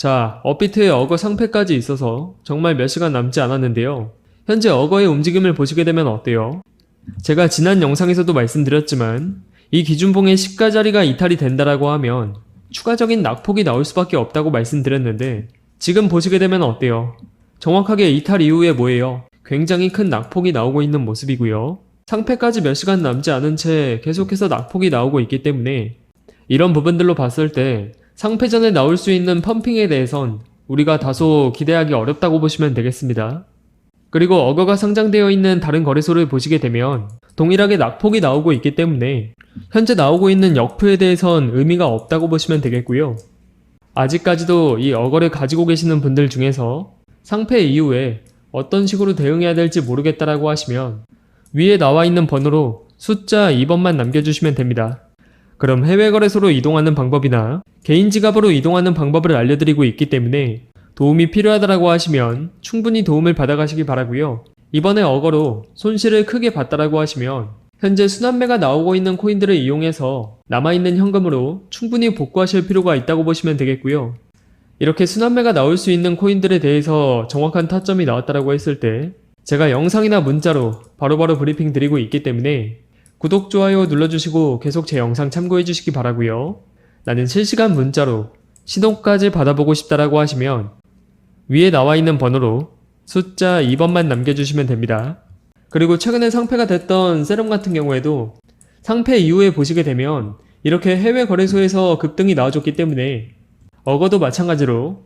자, 업비트에 어거 상패까지 있어서 정말 몇 시간 남지 않았는데요. 현재 어거의 움직임을 보시게 되면 어때요? 제가 지난 영상에서도 말씀드렸지만 이 기준봉의 시가 자리가 이탈이 된다라고 하면 추가적인 낙폭이 나올 수밖에 없다고 말씀드렸는데 지금 보시게 되면 어때요? 정확하게 이탈 이후에 뭐예요? 굉장히 큰 낙폭이 나오고 있는 모습이고요. 상패까지 몇 시간 남지 않은 채 계속해서 낙폭이 나오고 있기 때문에 이런 부분들로 봤을 때 상패전에 나올 수 있는 펌핑에 대해선 우리가 다소 기대하기 어렵다고 보시면 되겠습니다. 그리고 어거가 상장되어 있는 다른 거래소를 보시게 되면 동일하게 낙폭이 나오고 있기 때문에 현재 나오고 있는 역프에 대해선 의미가 없다고 보시면 되겠고요. 아직까지도 이 어거를 가지고 계시는 분들 중에서 상패 이후에 어떤 식으로 대응해야 될지 모르겠다라고 하시면 위에 나와 있는 번호로 숫자 2번만 남겨주시면 됩니다. 그럼 해외 거래소로 이동하는 방법이나 개인 지갑으로 이동하는 방법을 알려드리고 있기 때문에 도움이 필요하다라고 하시면 충분히 도움을 받아가시기 바라고요. 이번에 어거로 손실을 크게 봤다라고 하시면 현재 순환매가 나오고 있는 코인들을 이용해서 남아있는 현금으로 충분히 복구하실 필요가 있다고 보시면 되겠고요. 이렇게 순환매가 나올 수 있는 코인들에 대해서 정확한 타점이 나왔다라고 했을 때 제가 영상이나 문자로 바로바로 브리핑 드리고 있기 때문에 구독, 좋아요 눌러주시고 계속 제 영상 참고해 주시기 바라고요. 나는 실시간 문자로 신호까지 받아보고 싶다라고 하시면 위에 나와 있는 번호로 숫자 2번만 남겨주시면 됩니다. 그리고 최근에 상패가 됐던 세럼 같은 경우에도 상패 이후에 보시게 되면 이렇게 해외 거래소에서 급등이 나와줬기 때문에 어거도 마찬가지로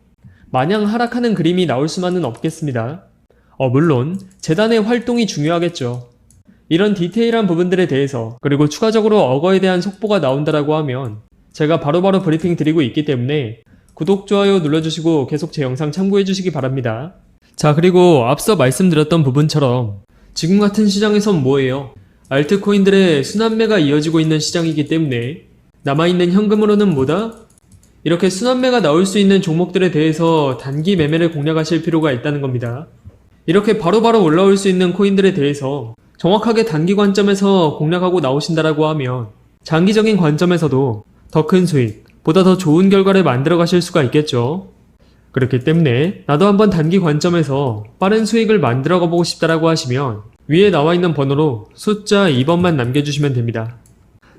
마냥 하락하는 그림이 나올 수만은 없겠습니다. 어, 물론 재단의 활동이 중요하겠죠. 이런 디테일한 부분들에 대해서 그리고 추가적으로 어거에 대한 속보가 나온다라고 하면 제가 바로 바로 브리핑 드리고 있기 때문에 구독, 좋아요 눌러주시고 계속 제 영상 참고해 주시기 바랍니다. 자, 그리고 앞서 말씀드렸던 부분처럼 지금 같은 시장에선 뭐예요? 알트코인들의 순환매가 이어지고 있는 시장이기 때문에 남아있는 현금으로는 뭐다? 이렇게 순환매가 나올 수 있는 종목들에 대해서 단기 매매를 공략하실 필요가 있다는 겁니다. 이렇게 바로바로 올라올 수 있는 코인들에 대해서 정확하게 단기 관점에서 공략하고 나오신다라고 하면 장기적인 관점에서도 더 큰 수익, 보다 더 좋은 결과를 만들어 가실 수가 있겠죠. 그렇기 때문에 나도 한번 단기 관점에서 빠른 수익을 만들어 가보고 싶다라고 하시면 위에 나와 있는 번호로 숫자 2번만 남겨주시면 됩니다.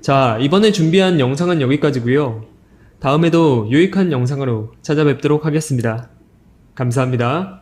자, 이번에 준비한 영상은 여기까지고요. 다음에도 유익한 영상으로 찾아뵙도록 하겠습니다. 감사합니다.